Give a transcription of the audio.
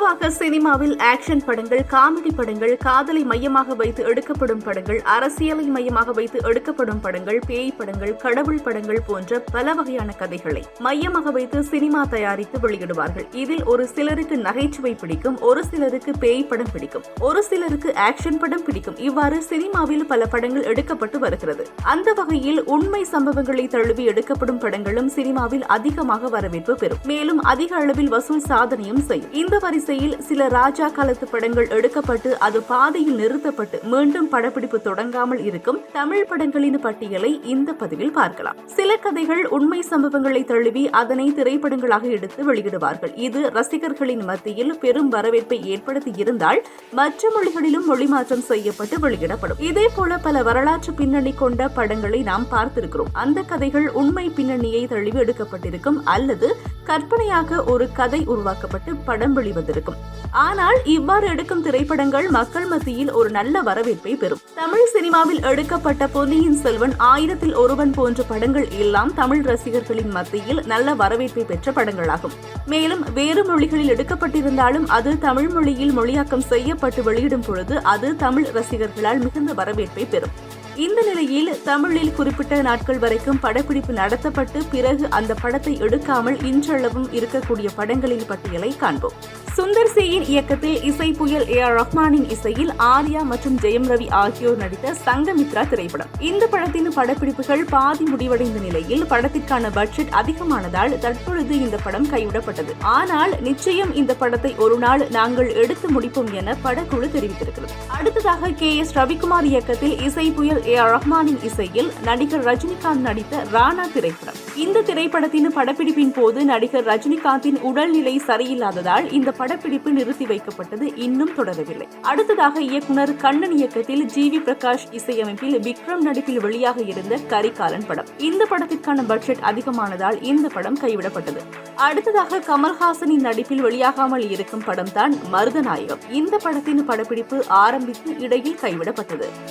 பொதுவாக சினிமாவில் ஆக்ஷன் படங்கள் காமெடி படங்கள் காதலை மையமாக வைத்து எடுக்கப்படும் படங்கள் அரசியலை மையமாக வைத்து எடுக்கப்படும் படங்கள் பேய் படங்கள் கடவுள் படங்கள் போன்ற பல வகையான கதைகளை மையமாக வைத்து சினிமா தயாரித்து வெளியிடுவார்கள். இதில் ஒரு சிலருக்கு நகைச்சுவை பிடிக்கும் ஒரு சிலருக்கு பேய் படம் பிடிக்கும் ஒரு சிலருக்கு ஆக்ஷன் படம் பிடிக்கும். இவ்வாறு சினிமாவில் பல படங்கள் எடுக்கப்பட்டு வருகிறது. அந்த வகையில் உண்மை சம்பவங்களை தழுவி எடுக்கப்படும் படங்களும் சினிமாவில் அதிகமாக வரவேற்பு பெறும். மேலும் அதிக அளவில் வசூல் சாதனையும் செய்யும். இந்த வரிசை வரிசையில் சில ராஜா காலத்து படங்கள் எடுக்கப்பட்டு அது பாதையில் நிறுத்தப்பட்டு மீண்டும் படப்பிடிப்பு தொடங்காமல் இருக்கும் தமிழ் படங்களின் பட்டியலை இந்த பதிவில் பார்க்கலாம். சில கதைகள் உண்மை சம்பவங்களை தழுவி அதனை திரைப்படங்களாக எடுத்து வெளியிடுவார்கள். இது ரசிகர்களின் மத்தியில் பெரும் வரவேற்பை ஏற்படுத்தி இருந்தால் மற்ற மொழிகளிலும் மொழிமாற்றம் செய்யப்பட்டு வெளியிடப்படும். இதே போல பல வரலாற்று பின்னணி கொண்ட படங்களை நாம் பார்த்திருக்கிறோம். அந்த கதைகள் உண்மை பின்னணியை தழுவி எடுக்கப்பட்டிருக்கும் அல்லது கற்பனையாக ஒரு கதை உருவாக்கப்பட்டு படம் வெளிவந்திருக்கும். ஆனால் இவ்வாறு எடுக்கும் திரைப்படங்கள் மக்கள் மத்தியில் ஒரு நல்ல வரவேற்பை பெறும். தமிழ் சினிமாவில் எடுக்கப்பட்ட பொன்னியின் செல்வன் ஆயிரத்தில் ஒருவன் போன்ற படங்கள் எல்லாம் தமிழ் ரசிகர்களின் மத்தியில் நல்ல வரவேற்பை பெற்ற படங்களாகும். மேலும் வேறு மொழிகளில் எடுக்கப்பட்டிருந்தாலும் அது தமிழ் மொழியில் மொழியாக்கம் செய்யப்பட்டு வெளியிடும் பொழுது அது தமிழ் ரசிகர்களால் மிகுந்த வரவேற்பை பெறும். இந்த நிலையில் தமிழில் குறிப்பிட்ட நாட்கள் வரைக்கும் படப்பிடிப்பு நடத்தப்பட்டு பிறகு அந்த படத்தை எடுக்காமல் இன்றளவும் இருக்கக்கூடிய படங்களின் பட்டியலை காண்போம். சுந்தர் சியின் இயக்கத்தில் இசை புயல் ஏ ஆர் ரஹ்மானின் இசையில் ஆர்யா மற்றும் ஜெயம் ரவி ஆகியோர் நடித்த சங்கமித்ரா திரைப்படம். இந்த படத்தின் படப்பிடிப்புகள் பாதி முடிவடைந்த நிலையில் படத்திற்கான பட்ஜெட் அதிகமானதால் தற்பொழுது இந்த படம் கைவிடப்பட்டது. ஆனால் நிச்சயம் இந்த படத்தை ஒரு நாள் நாங்கள் எடுத்து முடிப்போம் என படக்குழு தெரிவித்திருக்கிறது. அடுத்ததாக கே எஸ் ரவிக்குமார் இயக்கத்தில் இசை புயல் ஏ ஆர் ரஹ்மானின் இசையில் நடிகர் ரஜினிகாந்த் நடித்த ராணா திரைப்படம். இந்த திரைப்படத்தின் படப்பிடிப்பின் போது நடிகர் ரஜினிகாந்தின் உடல்நிலை சரியில்லாததால் இந்த படப்பிடிப்பு நிறுத்தி வைக்கப்பட்டது இன்னும் தொடரவில்லை. அடுத்ததாக இயக்குனர் கண்ணன் இயக்கத்தில் ஜி வி பிரகாஷ் இசையமைப்பில் விக்ரம் நடிப்பில் வெளியாக இருந்த கரிகாலன் படம். இந்த படத்திற்கான பட்ஜெட் அதிகமானதால் இந்த படம் கைவிடப்பட்டது. அடுத்ததாக கமல்ஹாசனின் நடிப்பில் வெளியாகாமல் இருக்கும் படம் தான் மருதநாயகம். இந்த படத்தின் படப்பிடிப்பு ஆரம்பித்து இடையில் கைவிடப்பட்டது.